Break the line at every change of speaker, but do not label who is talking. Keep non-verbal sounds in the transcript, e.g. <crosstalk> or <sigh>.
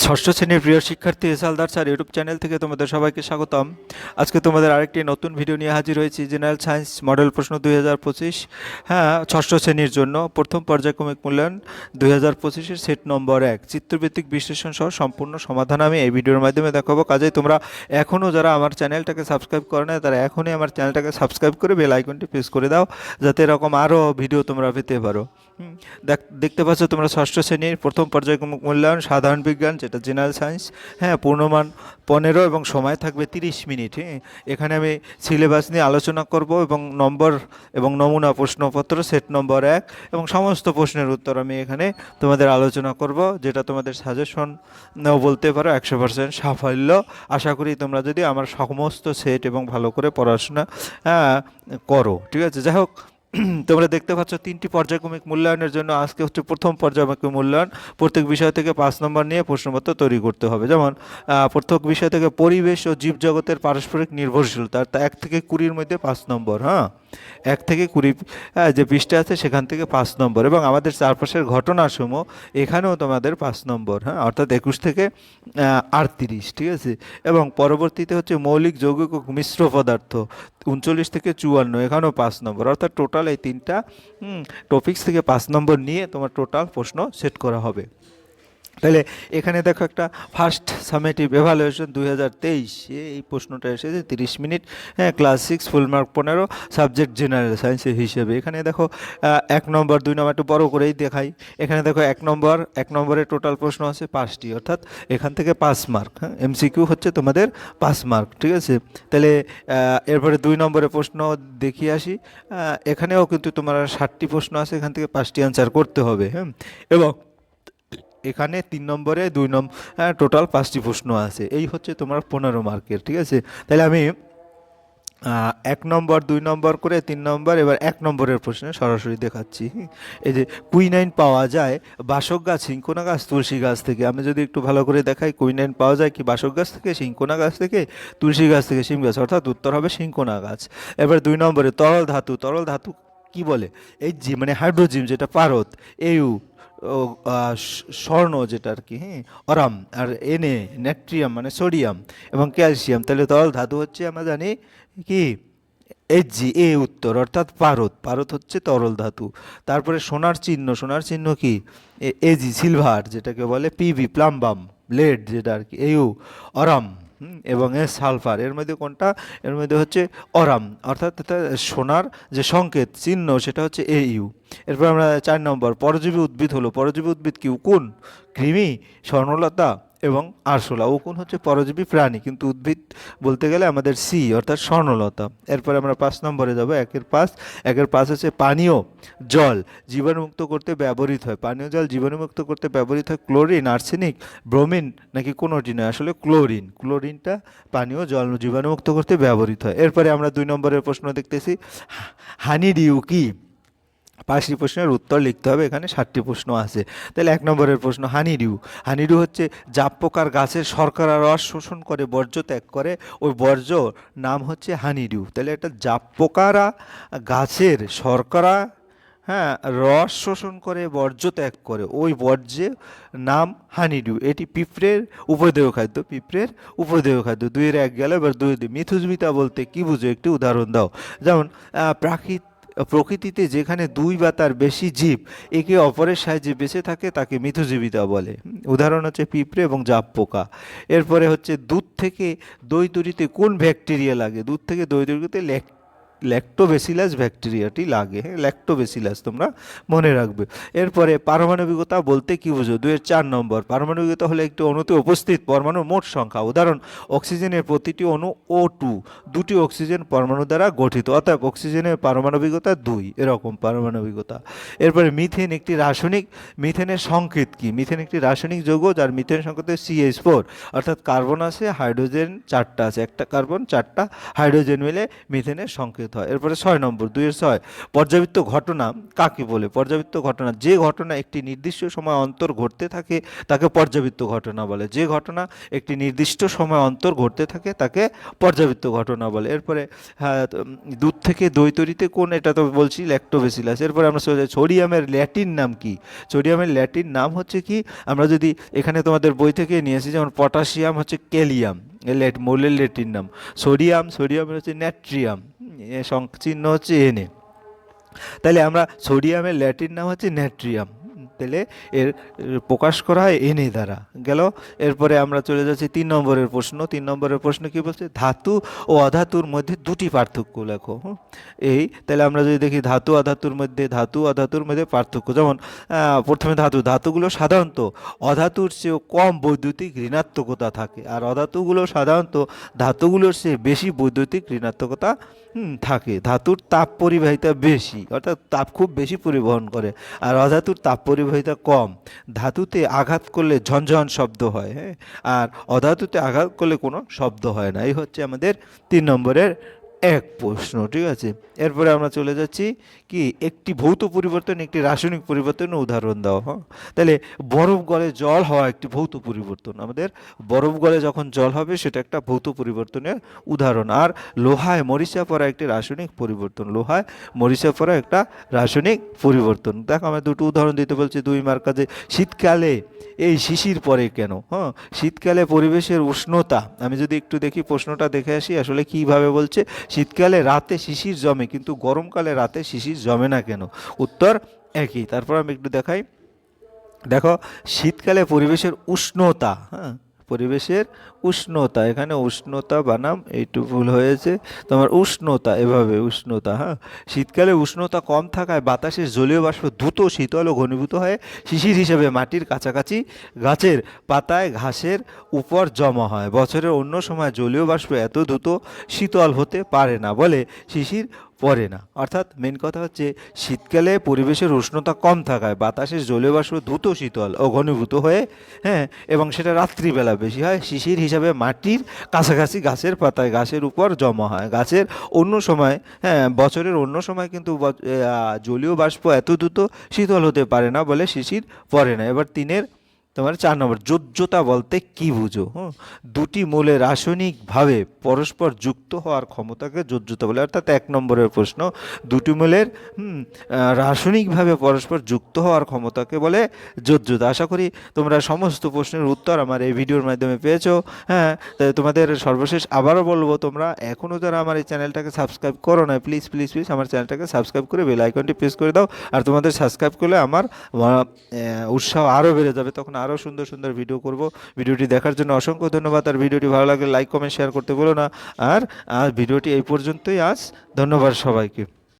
ষষ্ঠ শ্রেণির প্রিয় শিক্ষার্থী এসালদার স্যার ইউটিউব চ্যানেল থেকে তোমাদের সবাইকে স্বাগতম। আজকে তোমাদের আরেকটি নতুন ভিডিও নিয়ে হাজির হয়েছি, জেনারেল সায়েন্স মডেল প্রশ্ন দুই হাজার পঁচিশ। হ্যাঁ ষষ্ঠ শ্রেণির জন্য প্রথম পর্যায়ক্রমিক মূল্যায়ন দুই হাজার পঁচিশের সেট নম্বর এক। চিত্রভিত্তিক বিশ্লেষণ সহ সম্পূর্ণ সমাধান আমি এই ভিডিওর মাধ্যমে দেখাবো। কাজেই তোমরা এখনও যারা আমার চ্যানেলটাকে সাবস্ক্রাইব করে না তারা এখনই আমার চ্যানেলটাকে সাবস্ক্রাইব করে বেল আইকনটি প্রেস করে দাও, যাতে এরকম আরও ভিডিও তোমরা পেতে পারো। দেখ- দেখতে পাচ্ছ তোমরা ষষ্ঠ শ্রেণির প্রথম পর্যায়ক্রমিক মূল্যায়ন সাধারণ বিজ্ঞান যেটা জেনারেল সায়েন্স। হ্যাঁ পূর্ণমান পনেরো এবং সময় থাকবে তিরিশ মিনিট। হ্যাঁ এখানে আমি সিলেবাস নিয়ে আলোচনা করব এবং নম্বর এবং নমুনা প্রশ্নপত্র সেট নম্বর এক এবং সমস্ত প্রশ্নের উত্তর আমি এখানে তোমাদের আলোচনা করব যেটা তোমাদের সাজেশন বলতে পারো একশো পার্সেন্ট সাফল্য। আশা করি তোমরা যদি আমার সমস্ত সেট এবং ভালো করে পড়াশোনা হ্যাঁ, করো ঠিক আছে? যাই হোক <clears throat> তোমরা দেখতে পাচ্ছ তিনটি পর্যায়ক্রমিক মূল্যায়নের জন্য আজকে হচ্ছে প্রথম পর্যায়ক্রমিক মূল্যায়ন। প্রত্যেক বিষয় থেকে পাঁচ নম্বর নিয়ে প্রশ্নপত্র তৈরি করতে হবে। যেমন প্রত্যেক বিষয় থেকে পরিবেশ ও জীবজগতের পারস্পরিক নির্ভরশীলতা এক থেকে কুড়ির মধ্যে পাঁচ নম্বর হ্যাঁ? এক থেকে কুড়ি যে পৃষ্ঠা আছে সেখান থেকে পাঁচ নম্বর। এবং আমাদের চারপাশের ঘটনাসমূহ এখানেও তোমাদের পাঁচ নম্বর হ্যাঁ? অর্থাৎ একুশ থেকে আটত্রিশ, ঠিক আছে? এবং পরবর্তীতে হচ্ছে মৌলিক যৌগিক মিশ্র পদার্থ, উনচল্লিশ থেকে চুয়ান্ন, এখানেও পাঁচ নম্বর। অর্থাৎ টোটাল এই তিনটা টপিক্স থেকে পাঁচ নম্বর নিয়ে তোমার টোটাল প্রশ্ন সেট করা হবে। তাহলে এখানে দেখো একটা ফার্স্ট সামেটিভ এভালুয়েশন দুই হাজার তেইশে এই প্রশ্নটা এসেছে তিরিশ মিনিট হ্যাঁ ক্লাস সিক্স ফুল মার্ক পনেরো সাবজেক্ট জেনারেল সায়েন্সের হিসেবে। এখানে দেখো এক নম্বর, দুই নম্বর একটু বড় করেই দেখাই। এখানে দেখো এক নম্বর, এক নম্বরের টোটাল প্রশ্ন আছে পাঁচটি, অর্থাৎ এখান থেকে পাঁচ মার্ক হ্যাঁ এমসিকিউ হচ্ছে তোমাদের পাঁচ মার্ক ঠিক আছে? তাহলে এরপরে দুই নম্বরের প্রশ্ন দেখিয়ে আসি এখানেও কিন্তু তোমার ষাটটি প্রশ্ন আছে, এখান থেকে পাঁচটি অ্যান্সার করতে হবে হ্যাঁ? এবং এখানে তিন নম্বরে দুই নম্বর টোটাল পাঁচটি প্রশ্ন আছে। এই হচ্ছে তোমার পনেরো মার্কের ঠিক আছে? তাহলে আমি এক নম্বর দুই নম্বর করে তিন নম্বর এবার এক নম্বরের প্রশ্নে সরাসরি দেখাচ্ছি। এই যে কুইনাইন পাওয়া যায় বাসক গাছ সিংকোনা গাছ তুলসী গাছ থেকে। আমি যদি একটু ভালো করে দেখাই কুইনাইন পাওয়া যায় কি বাসক গাছ থেকে সিংকোনা গাছ থেকে তুলসী গাছ থেকে শিম গাছ? অর্থাৎ উত্তর হবে সিংকোনা গাছ। এবার দুই নম্বরে তরল ধাতু তরল ধাতু কি বলে? এই জি মানে হাইড্রোজিম যেটা আহ, স- স্বর্ণ যেটা আর কি হ্যাঁ অরাম, আর এনে ন্যাট্রিয়াম মানে সোডিয়াম এবং ক্যালসিয়াম তাহলে তরল ধাতু হচ্ছে আমরা জানি কি? জি এ উত্তর, অর্থাৎ পারদ পারত হচ্ছে তরল ধাতু। তারপরে সোনার চিহ্ন সোনার চিহ্ন কি? এজি সিলভার যেটাকে বলে পিভি প্লাম্বাম লেড যেটা আর কি এউ অরাম। এবং সালফার। এর মধ্যে কোনটা? এর মধ্যে হচ্ছে অরাম। অর্থাৎ সোনার যে সংকেত, চিহ্ন, সেটা হচ্ছে এ ইউ এরপর আমরা চার নম্বর, পরজীবী উদ্ভিদ হলো। পরজীবী উদ্ভিদ কি? কোন কৃমি, স্বর্ণলতা এবং আরশোলা। উকুন হচ্ছে পরজীবী প্রাণী, কিন্তু উদ্ভিদ বলতে গেলে আমাদের সি, অর্থাৎ স্বর্ণলতা। এরপরে আমরা পাঁচ নম্বরে যাব, একের পাঁচ। একের পাঁচ হচ্ছে পানীয় জল। জীবাণুমুক্ত করতে ব্যবহৃত হয়। পানীয় জল জীবাণুমুক্ত করতে ব্যবহৃত হয় ক্লোরিন, আর্সেনিক, ব্রোমিন, নাকি কোনোটি নয়, আসলে ক্লোরিন। ক্লোরিনটা পানীয় জল জীবাণুমুক্ত করতে ব্যবহৃত হয়। এরপরে আমরা দুই নম্বরের প্রশ্ন দেখতেছি হানি ডিউ কি? পাঁচটি প্রশ্নের উত্তর লিখতে হবে, এখানে ষাটটি প্রশ্ন আছে। তাহলে এক নম্বরের প্রশ্ন হানিডিউ হানিডিউ হচ্ছে জাপ পোকার গাছের শর্করা রস শোষণ করে, বর্জ্য ত্যাগ করে। ওই বর্জ্য নাম হচ্ছে হানিডিউ তাহলে এটা জাপ পোকারা গাছের শর্করা হ্যাঁ রস শোষণ করে, বর্জ্য ত্যাগ করে, ওই বর্জ্যে নাম হানিডিউ এটি পিঁপড়ের উপদেয় খাদ্য, পিঁপড়ের উপদেয় খাদ্য। দুইয়ের এক গেল, এবার দুই। মিথুজবিতা বলতে কি বুঝো? একটি উদাহরণ দাও। যেমন প্রাকৃত প্রকৃতিতে যেখানে দুই বা তার বেশি জীব একে অপরের সাহায্যে বেঁচে থাকে, তাকে মিথজীবিতা বলে। উদাহরণ হচ্ছে পিঁপড়ে এবং জাপ পোকা। এরপরে হচ্ছে দুধ থেকে দই তৈরিতে কোন ব্যাকটেরিয়া লাগে? দুধ থেকে দই তৈরিতে ল্যাক ল্যাক্টোবেসিলাস ব্যাকটেরিয়াটি লাগে হ্যাঁ? ল্যাক্টোবেসিলাস তোমরা মনে রাখবে। এরপরে পারমাণবিকতা বলতে কি বুঝো? দুয়ের চার নম্বর, পারমাণবিকতা হলো একটি অণুতে উপস্থিত পরমাণুর মোট সংখ্যা। উদাহরণ, অক্সিজেনের প্রতিটি অণু ও টু দুটি অক্সিজেন পরমাণু দ্বারা গঠিত অর্থাৎ অক্সিজেনের পারমাণবিকতা দুই, এরকম পারমাণবিকতা। এরপরে মিথেন একটি রাসায়নিক, মিথেনের সংকেত কি? মিথেন একটি রাসায়নিক যৌগ, যার মিথেন সংকেত সিএইচ ফোর অর্থাৎ কার্বন আছে, হাইড্রোজেন চারটা আছে, একটা কার্বন, চারটা হাইড্রোজেন মিলে মিথেনের সংকেত সংকেত হয়। এরপরে ছয় নম্বর, দুইয়ের ছয় পর্যাবৃত্ত ঘটনা কাকে বলে? পর্যাবৃত্ত ঘটনা, যে ঘটনা একটি নির্দিষ্ট সময় অন্তর ঘটতে থাকে, তাকে পর্যাবৃত্ত ঘটনা বলে। যে ঘটনা একটি নির্দিষ্ট সময় অন্তর ঘটতে থাকে, তাকে পর্যাবৃত্ত ঘটনা বলে। এরপরে হ্যাঁ দুধ থেকে দই তৈরিতে কোন, এটা তো বলছি ল্যাক্টোবেসিলাস এরপরে আমরা চলে যাই ল্যাটিন নাম কি? সোডিয়ামের ল্যাটিন নাম হচ্ছে কি? আমরা যদি এখানে তোমাদের বই থেকে নিয়েছি যেমন পটাশিয়াম হচ্ছে ক্যালিয়াম ল্যাট মৌলের ল্যাটিন নাম। সোডিয়াম সোডিয়ামের হচ্ছে ন্যাট্রিয়াম সংচিহ্ন হচ্ছে এনে তাহলে আমরা সোডিয়ামের ল্যাটিন নাম হচ্ছে ন্যাট্রিয়াম তাহলে এর প্রকাশ করা হয় এনে দ্বারা। গেল? এরপরে আমরা চলে যাচ্ছি তিন নম্বরের প্রশ্ন। তিন নম্বরের প্রশ্ন কি বলছে? ধাতু ও অধাতুর মধ্যে দুটি পার্থক্য, লেখো। এই তাহলে আমরা যদি দেখি ধাতু অধাতুর মধ্যে, ধাতু অধাতুর মধ্যে পার্থক্য, যেমন প্রথমে ধাতু, ধাতুগুলো সাধারণত অধাতুর চেয়েও কম বৈদ্যুতিক ঋণাত্মকতা থাকে। আর অধাতুগুলো সাধারণত ধাতুগুলোর চেয়ে বেশি বৈদ্যুতিক ঋণাত্মকতা থাকে। ধাতুর তাপ পরিবাহিতা বেশি, অর্থাৎ তাপ খুব বেশি পরিবহন করে, আর অধাতুর তাপ পরিবাহিতা কম। ধাতুতে আঘাত করলে ঝনঝন শব্দ হয় হ্যাঁ? আর অধাতুতে আঘাত করলে কোনো শব্দ হয় না। এই হচ্ছে আমাদের তিন নম্বরের এক প্রশ্ন, ঠিক আছে? এরপরে আমরা চলে যাচ্ছি কি, একটি ভৌত পরিবর্তন, একটি রাসায়নিক পরিবর্তনের উদাহরণ দাও হ্যাঁ? তাহলে বরফ গলে জল হওয়া একটি ভৌত পরিবর্তন। আমাদের বরফ গলে যখন জল হবে, সেটা একটা ভৌত পরিবর্তনের উদাহরণ। আর লোহায় মরিচা পড়া একটি রাসায়নিক পরিবর্তন। লোহায় মরিচা পড়া একটা রাসায়নিক পরিবর্তন। দেখো, আমরা দুটো উদাহরণ দিতে বলছি, দুই মার কাজে শীতকালে এই শিশির পরে কেন? হ্যাঁ শীতকালে পরিবেশের উষ্ণতা। আমি যদি একটু দেখি প্রশ্নটা দেখে আসি, আসলে কীভাবে বলছে? শীতকালে রাতে শিশির জমে, কিন্তু গরমকালে রাতে শিশির জমে না কেন? উত্তর একই। তারপর আমি একটু দেখাই। দেখো, শীতকালে পরিবেশের উষ্ণতা হ্যাঁ পরিবেশের উষ্ণতা, এখানে উষ্ণতা বানাম, এইটু ভুল হয়েছে। তোমার উষ্ণতা, এভাবে উষ্ণতা হ্যাঁ? শীতকালে উষ্ণতা কম থাকায় বাতাসের জলীয় বাষ্প দ্রুত শীতল ও ঘনীভূত হয়ে শিশির হিসেবে মাটির কাছাকাছি গাছের পাতায় ঘাসের উপর জমা হয়। বছরের অন্য সময় জলীয় বাষ্প এত দ্রুত শীতল হতে পারে না বলে শিশির পড়ে না। অর্থাৎ মেন কথা হচ্ছে শীতকালে পরিবেশের উষ্ণতা কম থাকায় বাতাসের জলীয় বাষ্প দ্রুত শীতল ও ঘনীভূত হয়ে হ্যাঁ এবং সেটা রাত্রিবেলা বেশি হয়। শিশির হিসাবে মাটির কাছাকাছি গাছের পাতায় গাছের উপর জমা হয়। গাছের অন্য সময় হ্যাঁ বছরের অন্য সময় কিন্তু জলীয় বাষ্প এত দ্রুত শীতল হতে পারে না বলে শিশির পড়ে না। এবার তিনের তোমার চার নম্বর, যোজ্যতা বলতে কি বুঝো? হ্যাঁ দুটি মূলে রাসায়নিকভাবে পরস্পর যুক্ত হওয়ার ক্ষমতাকে যোজ্যতা বলে, অর্থাৎ এক নম্বরের প্রশ্ন, দুটি মূলের রাসায়নিকভাবে পরস্পর যুক্ত হওয়ার ক্ষমতাকে বলে যোজ্যতা। আশা করি তোমরা সমস্ত প্রশ্নের উত্তর আমার এই ভিডিওর মাধ্যমে পেয়েছ। হ্যাঁ তোমাদের সর্বশেষ আবারও বলব তোমরা এখনও যারা আমার এই চ্যানেলটাকে সাবস্ক্রাইব করো না, প্লিজ প্লিজ প্লিজ আমার চ্যানেলটাকে সাবস্ক্রাইব করে বেল আইকনটি প্রেস করে দাও। আর তোমাদের সাবস্ক্রাইব করলে আমার উৎসাহ আরও বেড়ে যাবে, তখন আরও সুন্দর সুন্দর ভিডিও করব। ভিডিওটি দেখার জন্য অসংখ্য ধন্যবাদ। আর ভিডিওটি ভালো লাগলে লাইক কমেন্ট শেয়ার করতে বলো না। আর আর ভিডিওটি এই পর্যন্তই। আজ ধন্যবাদ সবাইকে।